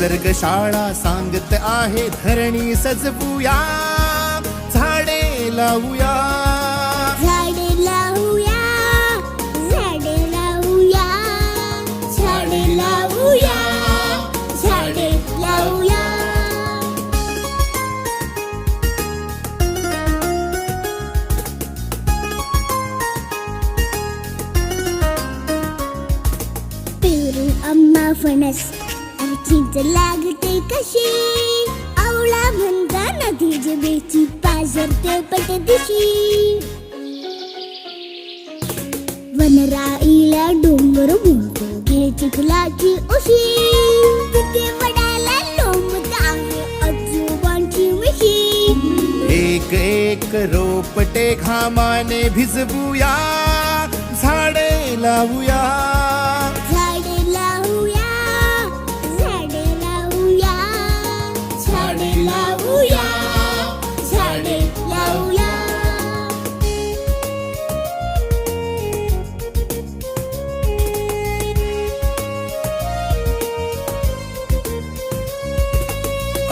निसर्ग शाळा सांगत आहे धरणी सजवूया झाडे लावूया. झाडे लावूया झाडे लावूया झाडे लावूया झाडे लावूया. फणस चिंच लागते कशी? आवळा म्हणता नदी जिबेची पट दिशी. वनराईला डोंगर बोलतो घे चिखलाची उशी. तिथे वडाला लोंबत आहे आजोबांची मिशी. एक एक रोपटे घामाने भिजवूया झाडे लावूया.